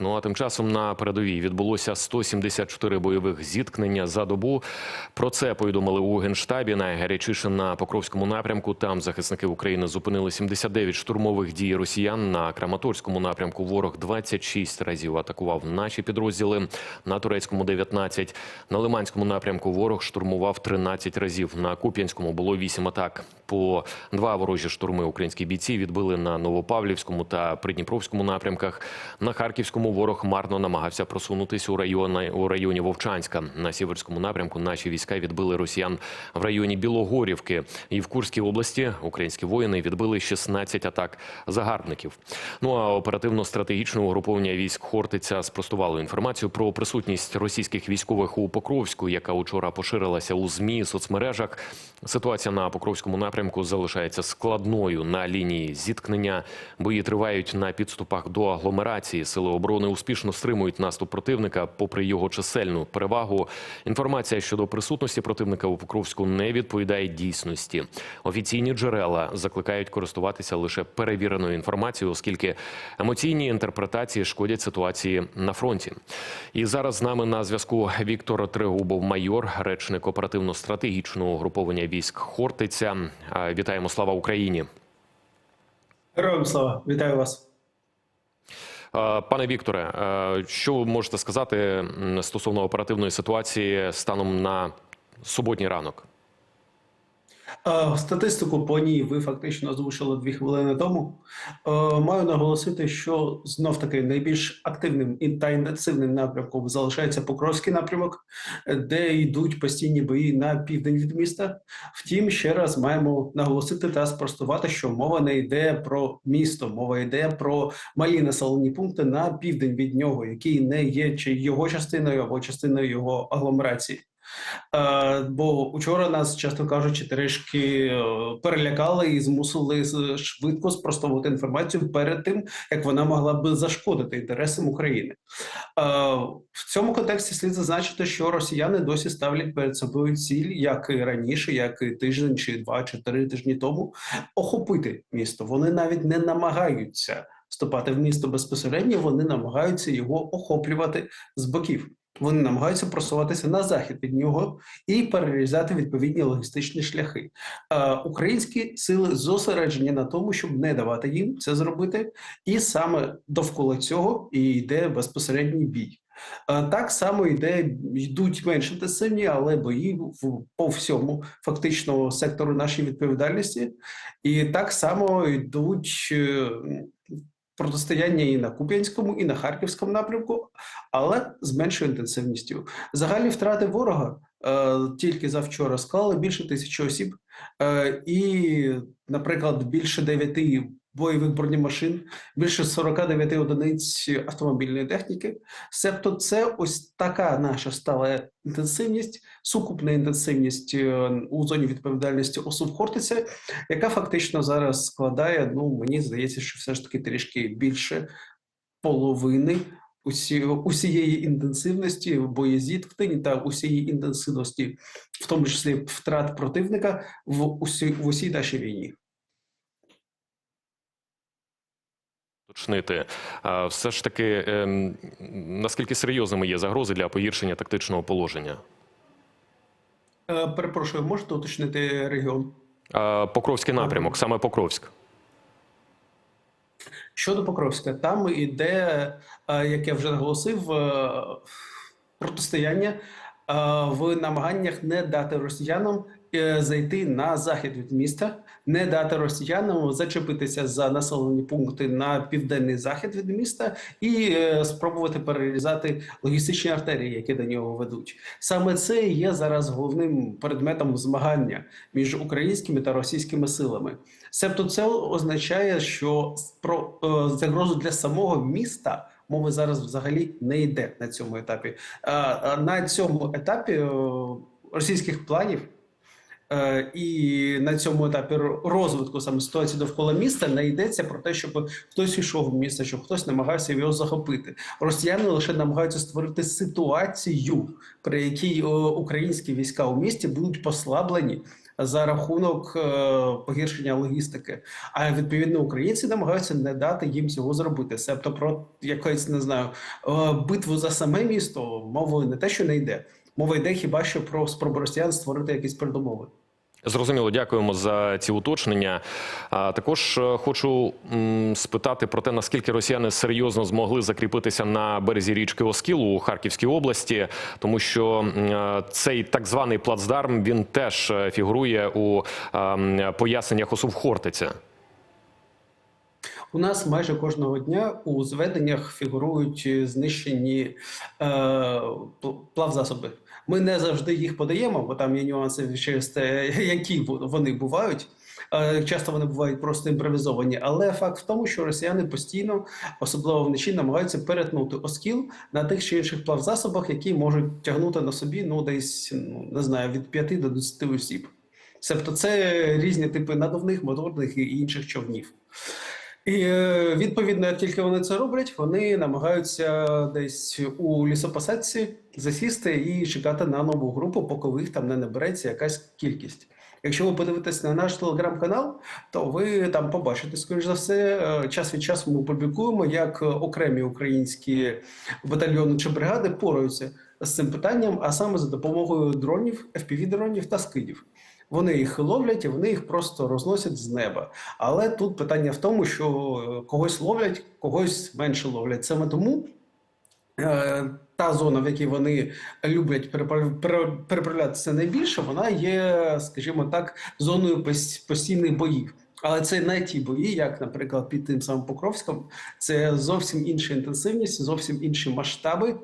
Ну а тим часом на передовій відбулося 174 бойових зіткнення за добу. Про це повідомили у генштабі найгарячіше на Покровському напрямку. Там захисники України зупинили 79 штурмових дій росіян. На Краматорському напрямку ворог 26 разів атакував наші підрозділи. На турецькому 19. На Лиманському напрямку ворог штурмував 13 разів. На Куп'янському було 8 атак. По два ворожі штурми українські бійці відбили на Новопавлівському та Придніпровському напрямках. На Харківському ворог марно намагався просунутися у районі, у районі Вовчанська. На Сіверському напрямку наші війська відбили росіян в районі Білогорівки. І в Курській області українські воїни відбили 16 атак загарбників. Ну а оперативно-стратегічне угруповання військ Хортиця спростувало інформацію про присутність російських військових у Покровську, яка учора поширилася у змі соцмережах. Ситуація на Покровському напрямку залишається складною на лінії зіткнення. Бої тривають на підступах до агломерації. Сили оборони успішно стримують наступ противника, попри його чисельну перевагу. Інформація щодо присутності противника у Покровську не відповідає дійсності. Офіційні джерела закликають користуватися лише перевіреною інформацією, оскільки емоційні інтерпретації шкодять ситуації на фронті. І зараз з нами на зв'язку Віктор Трегубов, майор, речник оперативно-стратегічного угруповання військ Хортиця. Вітаємо, слава Україні. Героям слава, вітаю вас. Е, Пане Вікторе, е, що ви можете сказати стосовно оперативної ситуації станом на суботній ранок? Е, Статистику по ній ви фактично озвучили дві хвилини тому. Е, Маю наголосити, що знов таки найбільш активним і та інтенсивним напрямком залишається Покровський напрямок, де йдуть постійні бої на південь від міста. Втім, ще раз маємо наголосити та спростувати, що мова не йде про місто, мова йде про малі населені пункти на південь від нього, які не є чи його частиною або частиною його агломерації. Е, бо учора нас, чесно кажучи, трішки е, перелякали і змусили швидко спростовувати інформацію перед тим, як вона могла би зашкодити інтересам України. Е, в цьому контексті слід зазначити, що росіяни досі ставлять перед собою ціль, як і раніше, як і тиждень чи два чи три тижні тому, охопити місто. Вони навіть не намагаються вступати в місто безпосередньо, вони намагаються його охоплювати з боків. Вони намагаються просуватися на захід від нього і перерізати відповідні логістичні шляхи. Е, українські сили зосереджені на тому, щоб не давати їм це зробити, і саме довкола цього і йде безпосередній бій. Е, Так само йде, йдуть менш інтенсивні, але бої в, по всьому фактично сектору нашої відповідальності, і так само йдуть е, протистояння і на Куп'янському, і на Харківському напрямку, але з меншою інтенсивністю. Загальні втрати ворога е, тільки завчора склали більше тисячі осіб, е, і, наприклад, більше дев'яти бойових бронемашин, більше 49 одиниць автомобільної техніки. Себто, це ось така наша стала інтенсивність, сукупна інтенсивність е, у зоні відповідальності особ Хортиця, яка фактично зараз складає, ну мені здається, що все ж таки трішки більше половини усі, усієї інтенсивності боєзіткнень та усієї інтенсивності, в тому числі втрат противника в усій, в усій нашій війні. Уточнити, все ж таки, ем, наскільки серйозними є загрози для погіршення тактичного положення? Е, перепрошую, можете уточнити регіон? Покровський напрямок, саме Покровськ. Щодо Покровська, там іде, е, як я вже наголосив, е, протистояння в намаганнях не дати росіянам зайти на захід від міста, не дати росіянам зачепитися за населені пункти на південний захід від міста і е, спробувати перерізати логістичні артерії, які до нього ведуть. Саме це є зараз головним предметом змагання між українськими та російськими силами. Себто це означає, що про е, загрозу для самого міста мови зараз взагалі не йде на цьому етапі. Е, е, на цьому етапі е, російських планів. Е, І на цьому етапі розвитку саме ситуації довкола міста не йдеться про те, щоб хтось йшов в місто, щоб хтось намагався його захопити. Росіяни лише намагаються створити ситуацію, при якій українські війська у місті будуть послаблені за рахунок е, погіршення логістики. А відповідно українці намагаються не дати їм цього зробити. Себто про якось не знаю е, битву за саме місто мовою не те, що не йде. Мова йде хіба що про спробу росіян створити якісь передумови. Зрозуміло, дякуємо за ці уточнення. А також е, хочу спитати про те, наскільки росіяни серйозно змогли закріпитися на березі річки Оскіл у Харківській області, тому що е, цей так званий плацдарм він теж е, фігурує у поясненнях ОСУВ Хортиця. У нас майже кожного дня у зведеннях фігурують знищені е, плавзасоби. Ми не завжди їх подаємо, бо там є нюанси через те, які вони бувають. Е, Часто вони бувають просто імпровізовані, але факт в тому, що росіяни постійно, особливо вночі, намагаються перетнути оскіл на тих чи інших плавзасобах, які можуть тягнути на собі ну десь ну не знаю від 5 до 10 осіб. Себто це різні типи надувних, моторних і інших човнів. І е, відповідно, тільки вони це роблять, вони намагаються десь у лісопосадці засісти і чекати на нову групу, поки їх там не набереться якась кількість. Якщо ви подивитесь на наш телеграм-канал, то ви там побачите, скоріш за все, е, час від часу ми публікуємо, як окремі українські батальйони чи бригади пораються з цим питанням, а саме за допомогою дронів, FPV-дронів та скидів. Вони їх ловлять і вони їх просто розносять з неба. Але тут питання в тому, що е, когось ловлять, когось менше ловлять. Саме тому е, та зона, в якій вони люблять переправлятися найбільше, вона є, скажімо так, зоною постійних боїв. Але це не ті бої, як, наприклад, під тим самим Покровськом. Це зовсім інша інтенсивність, зовсім інші масштаби.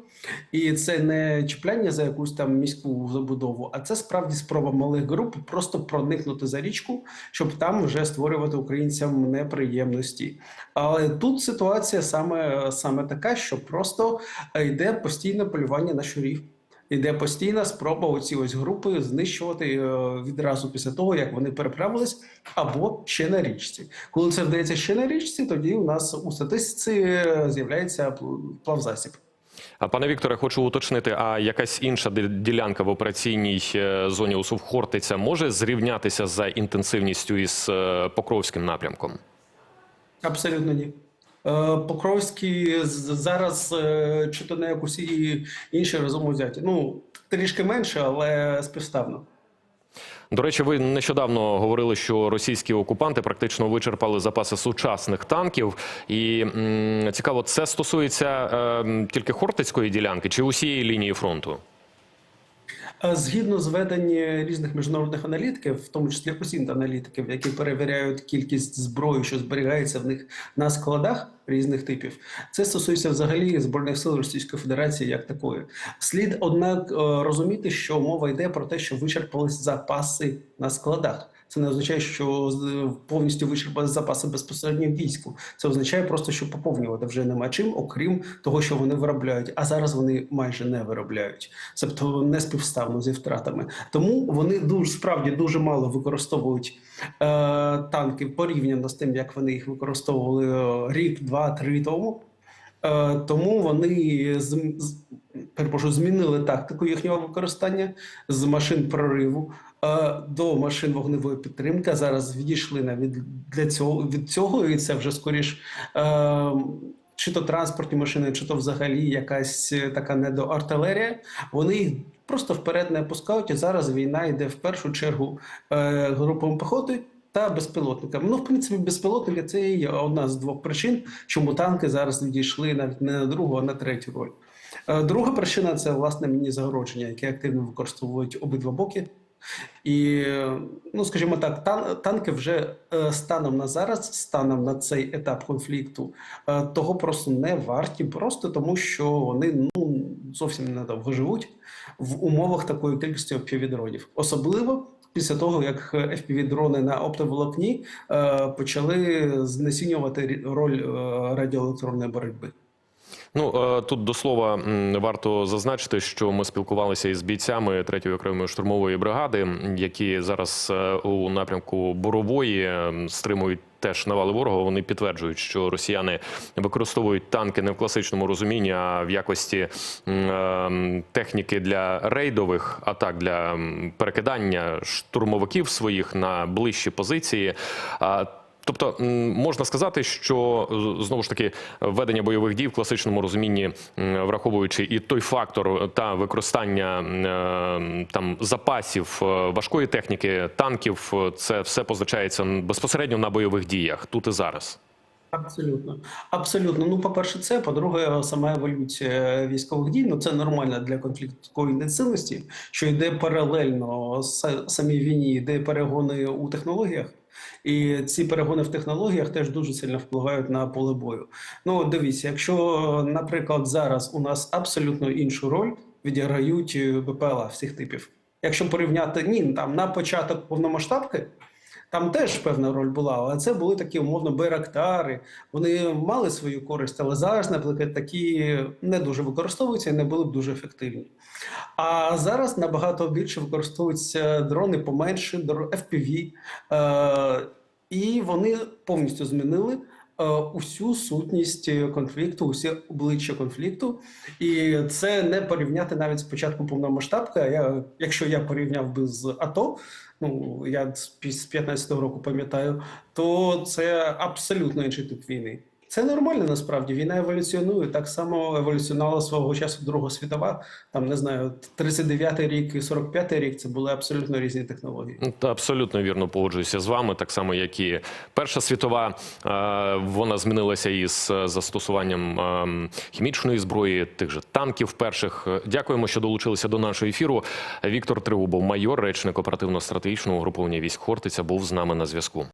І це не чіпляння за якусь там міську забудову, а це справді спроба малих груп просто проникнути за річку, щоб там вже створювати українцям неприємності. Але тут ситуація саме, саме така, що просто йде постійне полювання на щурів. Іде постійна спроба оці ось групи знищувати е, відразу після того, як вони переправились, або ще на річці. Коли це вдається ще на річці, тоді у нас у статистиці е, з'являється плавзасіб. А пане Вікторе, хочу уточнити, а якась інша ділянка в операційній е, зоні ОСУВ Хортиця може зрівнятися за інтенсивністю із Покровським напрямком? Абсолютно ні. Е, Покровський зараз е, чи то не як усі інші разом взяті. Ну, трішки менше, але співставно. До речі, ви нещодавно говорили, що російські окупанти практично вичерпали запаси сучасних танків. І м, цікаво, це стосується е, тільки Хортицької ділянки чи усієї лінії фронту? Е, з веденням різних міжнародних аналітиків, в тому числі осінт аналітиків, які перевіряють кількість зброї, що зберігається в них на складах різних типів, це стосується взагалі збройних сил Російської Федерації як такої. Слід однак е, розуміти, що мова йде про те, що вичерпались запаси на складах. Це не означає, що з- повністю вичерпали запаси безпосередньо війську. Це означає просто, що поповнювати вже нема чим, окрім того, що вони виробляють. А зараз вони майже не виробляють, тобто не співставно зі втратами. Тому вони дуже справді дуже мало використовують е, танки порівняно з тим, як вони їх використовували е, рік, два, три тому. Е, Тому вони зм- з- перепрошую, змінили тактику їхнього використання з машин прориву до машин вогневої підтримки. Зараз відійшли навіть для цього від цього, і це вже скоріш. е, Чи то транспортні машини, чи то взагалі якась е, така недоартилерія. Вони їх просто вперед не опускають. І зараз війна йде в першу чергу е, групами піхоти та безпілотниками. Ну, в принципі, безпілотники це є одна з двох причин, чому танки зараз відійшли навіть не на другу, а на третю роль. Е, Друга причина це власне міні загородження, які активно використовують обидва боки. І, ну скажімо так, тан- танки вже е, станом на зараз, станом на цей етап конфлікту, е, того просто не варті, просто тому що вони ну зовсім недовго живуть в умовах такої кількості FPV-дронів. Особливо після того, як FPV-дрони на оптоволокні е, почали знецінювати роль е, радіоелектронної боротьби. Ну е, тут до слова варто зазначити, що ми спілкувалися із бійцями 3-ї окремої штурмової бригади, які зараз е, у напрямку Борової стримують теж навали ворога. Вони підтверджують, що росіяни використовують танки не в класичному розумінні, а в якості е, техніки для рейдових атак для перекидання штурмовиків своїх на ближчі позиції. Тобто можна сказати, що знову ж таки ведення бойових дій в класичному розумінні, враховуючи і той фактор та використання е, там запасів е, важкої техніки, танків, е, це все позначається безпосередньо на бойових діях тут і зараз. Абсолютно, абсолютно. Ну, по-перше, це по-друге, сама еволюція військових дій. Ну це нормально для конфліктної інтенсивності, що йде паралельно с- самій війні, йде перегони у технологіях. І ці перегони в технологіях теж дуже сильно впливають на поле бою. Ну, дивіться, якщо, наприклад, зараз у нас абсолютно іншу роль відіграють е, БПЛА всіх типів. Якщо порівняти ні, там на початок повномасштабки, там теж певна роль була, але це були такі умовно байрактари. Вони мали свою користь, але зараз, наприклад, такі не дуже використовуються і не були б дуже ефективні. А зараз набагато більше використовуються дрони поменше, FPV, е, і вони повністю змінили. Е, Усю сутність конфлікту, усі обличчя конфлікту, і це не порівняти навіть з початком повномасштабки. Я, якщо я порівняв би з АТО, ну я з 15-го року пам'ятаю, то це абсолютно інший тип війни. Це нормально насправді. Війна еволюціонує. Так само еволюціонувала свого часу Друга світова. Там не знаю, 39-й рік і 45-й рік це були абсолютно різні технології. Ну, Та абсолютно вірно погоджуюся з вами, так само як і Перша світова. Е, Вона змінилася із е, застосуванням е, хімічної зброї, тих же танків перших. Е, Дякуємо, що долучилися до нашого ефіру. Віктор Тригубов, майор, речник оперативно-стратегічного угруповання військ Хортиця, був з нами на зв'язку.